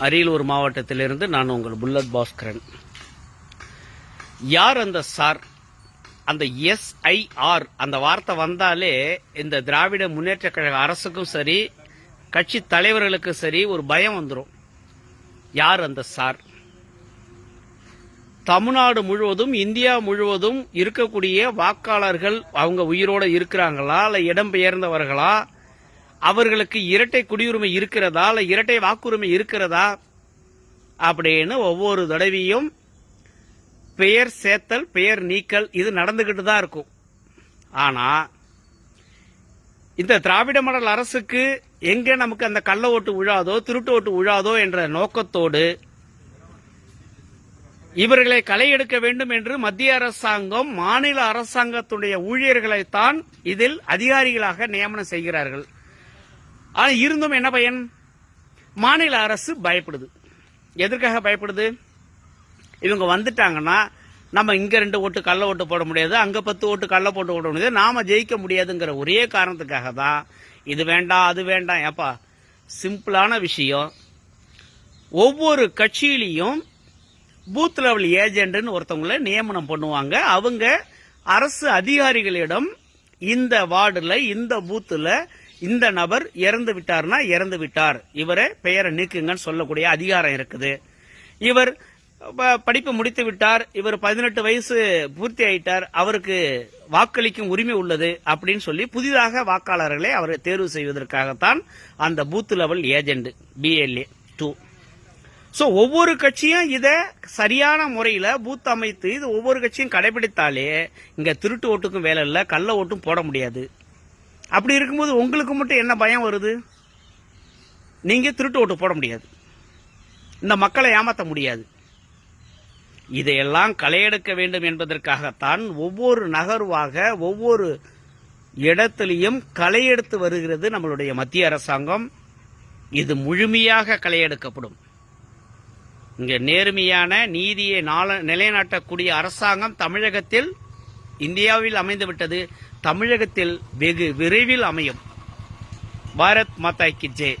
அரியலூர் மாவட்டத்திலிருந்து நான் உங்கள் புல்லட் பாஸ்கரன். யார் அந்த சார்? அந்த எஸ்ஐஆர் அந்த வார்த்தை வந்தாலே இந்த திராவிட முன்னேற்ற கழக அரசுக்கும் சரி கட்சி தலைவர்களுக்கும் சரி ஒரு பயம் வந்துடும் யார் அந்த சார்? தமிழ்நாடு முழுவதும் இந்தியா முழுவதும் இருக்கக்கூடிய வாக்காளர்கள் அவங்க உயிரோடு இருக்கிறாங்களா இல்லை இடம்பெயர்ந்தவர்களா அவர்களுக்கு இரட்டை குடியுரிமை இருக்கிறதா இல்லை இரட்டை வாக்குரிமை இருக்கிறதா அப்படின்னு ஒவ்வொரு தடவையும் பெயர் சேர்த்தல் பெயர் நீக்கல் இது நடந்துகிட்டு தான் இருக்கும். ஆனா இந்த திராவிட மடல் அரசுக்கு எங்க நமக்கு அந்த கள்ள ஓட்டு விழாதோ திருட்டு ஓட்டு விழாதோ என்ற நோக்கத்தோடு இவர்களை களை எடுக்க வேண்டும் என்று மத்திய அரசாங்கம் மாநில அரசாங்கத்துடைய ஊழியர்களைத்தான் இதில் அதிகாரிகளாக நியமனம் செய்கிறார்கள். ஆனால் இருந்தும் என்ன பயன்? மாநில அரசு பயப்படுது. எதற்காக பயப்படுது? இவங்க வந்துட்டாங்கன்னா நம்ம இங்கே ரெண்டு ஓட்டு கள்ள ஓட்டு போட முடியாது அங்கே பத்து ஓட்டு கள்ள போட்டு போட முடியாது நாம் ஜெயிக்க முடியாதுங்கிற ஒரே காரணத்துக்காக தான் இது வேண்டாம் அது வேண்டாம். ஏப்பா சிம்பிளான விஷயம். ஒவ்வொரு கட்சியிலையும் பூத் லெவல் ஏஜென்ட்னு ஒருத்தவங்கள நியமனம் பண்ணுவாங்க. அவங்க அரசு அதிகாரிகளிடம் இந்த வார்டில் இந்த பூத்தில் இந்த நபர் இறந்து விட்டார்னா இறந்து விட்டார். இவரை பெயரை நீக்குங்கன்னு சொல்லக்கூடிய அதிகாரம் இருக்குது. இவர் ப- படிப்பு முடித்து விட்டார். இவர் பதினெட்டு வயசு பூர்த்தி ஆயிட்டார். அவருக்கு வாக்களிக்கும் உரிமை உள்ளது அப்படின்னு சொல்லி புதிதாக வாக்காளர்களை அவர் தேர்வு செய்வதற்காகத்தான் அந்த booth level agent BLA two so ஒவ்வொரு கட்சியும் இதை சரியான முறையில் பூத் அமைத்து இது ஒவ்வொரு கட்சியும் கடைபிடித்தாலே இங்கே திருட்டு ஓட்டுக்கும் வேலை இல்லை கள்ள ஓட்டும் போட முடியாது. அப்படி இருக்கும்போது உங்களுக்கு மட்டும் என்ன பயம் வருது? நீங்கள் திருட்டு ஓட்டு போட முடியாது. இந்த மக்களை ஏமாற்ற முடியாது. இதையெல்லாம் களையெடுக்க வேண்டும் என்பதற்காகத்தான் ஒவ்வொரு நகர்வாக ஒவ்வொரு இடத்திலையும் களையெடுத்து வருகிறது நம்மளுடைய மத்திய அரசாங்கம். இது முழுமையாக களையெடுக்கப்படும். இங்கே நேர்மையான நீதியை நாள- நிலைநாட்டக்கூடிய அரசாங்கம் தமிழகத்தில் இந்தியாவில் அமைந்துவிட்டது தமிழகத்தில் வெகு விரைவில் அமையும். பாரத் மாதா கி ஜெய்.